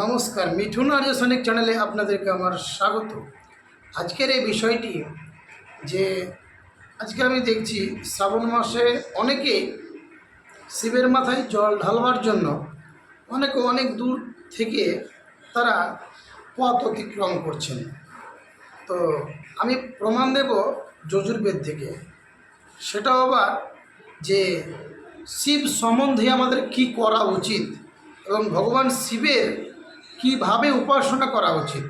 নমস্কার, মিঠুন আর্য সৈনিক চ্যানেলে আপনাদেরকে আমার স্বাগত। আজকের এই বিষয়টি যে আজকে আমি দেখছি, শ্রাবণ মাসে অনেকেই শিবের মাথায় জল ঢালবার জন্য অনেকে, অনেক দূর থেকে তারা পথ অতিক্রম করছেন। তো আমি প্রমাণ দেব যজুর্বেদ থেকে। সেটাও আবার যে শিব সম্বন্ধে আমাদের কি করা উচিত? এবং ভগবান শিবের কীভাবে উপাসনা করা উচিত,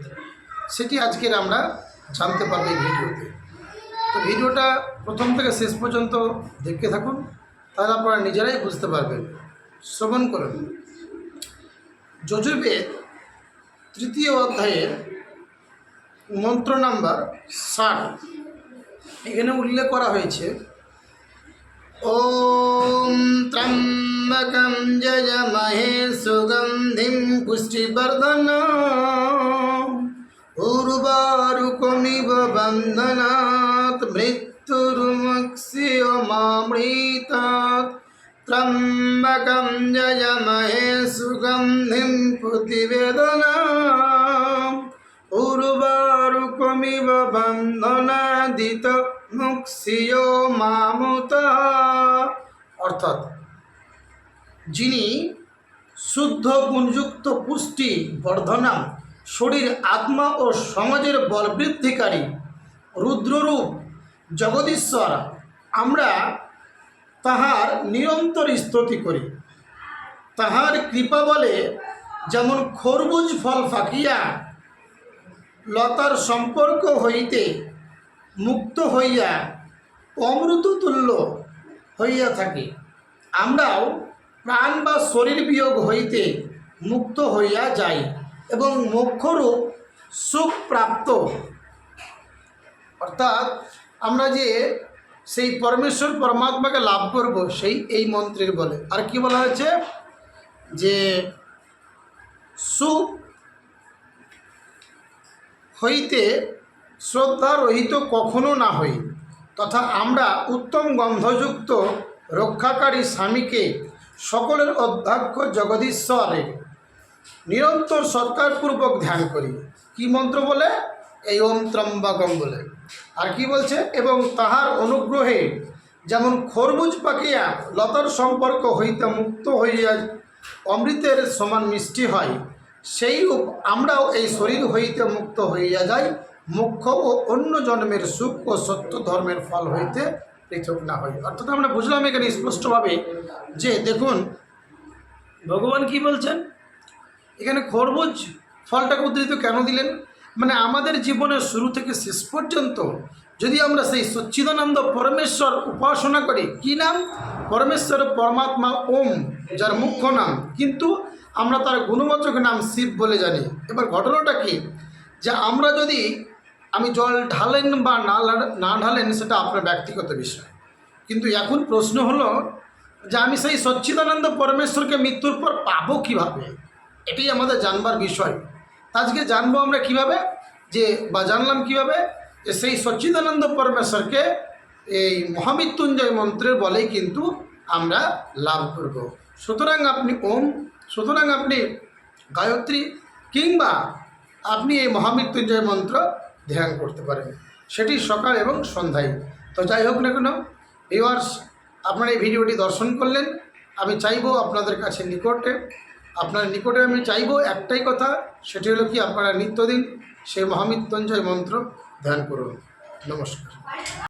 সেটি আজকের আমরা জানতে পারব এই ভিডিওতে। তো ভিডিওটা প্রথম থেকে শেষ পর্যন্ত দেখতে থাকুন, তাহলে আপনারা নিজেরাই বুঝতে পারবেন। শ্রবণ করুন। যজুর্বেদ তৃতীয় অধ্যায়ের মন্ত্র নাম্বার ষাট, এখানে উল্লেখ করা হয়েছে ॐ त्र्यम्बकं जयमहे सुगन्धिं पुष्टिवर्धनम् उर्वारुकमिव बन्धनात् मृत्युर्मुक्ष्यमामृतात् त्र्यम्बकं जयमहे सुगन्धिं प्रतिवेदनाम् উর্বারুকমিব বন্ধনাদিত মুক্ষিয় মামুতা অর্থাৎ যিনি শুদ্ধ গুণযুক্ত পুষ্টি, বর্ধনা, শরীর, আত্মা ও সমাজের বলবৃদ্ধিকারী রুদ্ররূপ জগদীশ্বর, আমরা তাহার নিরন্তর স্তুতি করি। তাহার কৃপা বলে যেমন খরবুজ ফল ফাঁকিয়া লতার সম্পর্ক হইতে মুক্ত হইয়া অমৃত তুল্য হইয়া থাকে, আমরাও প্রাণ বা শরীর বিয়োগ হইতে মুক্ত হইয়া যায় এবং মোক্ষরূপ সুখ প্রাপ্ত। অর্থাৎ আমরা যে সেই পরমেশ্বর পরমাত্মাকে লাভ করব, সেই এই মন্ত্রের বলে। আর কি বলা হয়েছে? যে সুখ হইতে শ্রদ্ধা রহিত কখনো না হই, তথা আমরা উত্তম গন্ধযুক্ত রক্ষাকারী স্বামীকে সকলের অধ্যক্ষ জগদীশ্বরের নিরন্তর সৎকারপূর্বক ধ্যান করি। কি মন্ত্র বলে? এই ওম ত্রম্বকম বলে। আর কি বলছে? এবং তাহার অনুগ্রহে যেমন খরবুজ পাকিয়া লতার সম্পর্ক হইতে মুক্ত হইয়া অমৃতের সমান মিষ্টি হয় সেইরূপ আমরাও এই শরীর হইতে মুক্ত হইয়া যাই। মুখ্য ও অন্য জন্মের সুখ ও সত্য ধর্মের ফল হইতে পৃথক না হই অর্থাৎ আমরা বুঝলাম এখানে স্পষ্টভাবে যে, দেখুন, ভগবান কি বলছেন? এখানে খরবুজ ফলটাকে উদ্ধৃত কেন দিলেন? মানে আমাদের জীবনের শুরু থেকে শেষ পর্যন্ত যদি আমরা সেই সচ্চিদানন্দ পরমেশ্বর উপাসনা করি, কি নাম? পরমেশ্বর পরমাত্মা ওম, যার মুখ্য নাম। কিন্তু আমরা তার গুণবাচক নাম শিব বলে জানি। এবার ঘটনাটা কি? যে আমরা যদি আমি জল ঢালেন বা না ঢালেন সেটা আপনার ব্যক্তিগত বিষয়। কিন্তু এখন প্রশ্ন হলো যে আমি সেই সচ্চিদানন্দ পরমেশ্বরকে মৃত্যুর পর পাবো কীভাবে? এটাই আমাদের জানবার বিষয়। আজকে জানব আমরা কীভাবে? যে, বা জানলাম কীভাবে? যে সেই সচ্চিদানন্দ পরমেশ্বরকে এই মহামৃত্যুঞ্জয় মন্ত্রের বলেই কিন্তু আমরা লাভ করব। সুতরাং আপনি ওম, সুতরাং আপনি গায়ত্রী কিংবা আপনি এই মহামৃত্যুঞ্জয় মন্ত্র ধ্যান করতে পারেন। সেটি সকাল এবং সন্ধ্যায়। তো যাই হোক না কেন ভিওয়ার্স আপনারা এই ভিডিওটি দর্শন করলেন। আমি চাইব আপনাদের কাছে নিকটে, আপনার নিকটে আমি চাইব একটাই কথা, সেটি হলো কি আপনারা নিত্যদিন সেই মহামৃত্যুঞ্জয় মন্ত্র ধ্যান করুন। নমস্কার।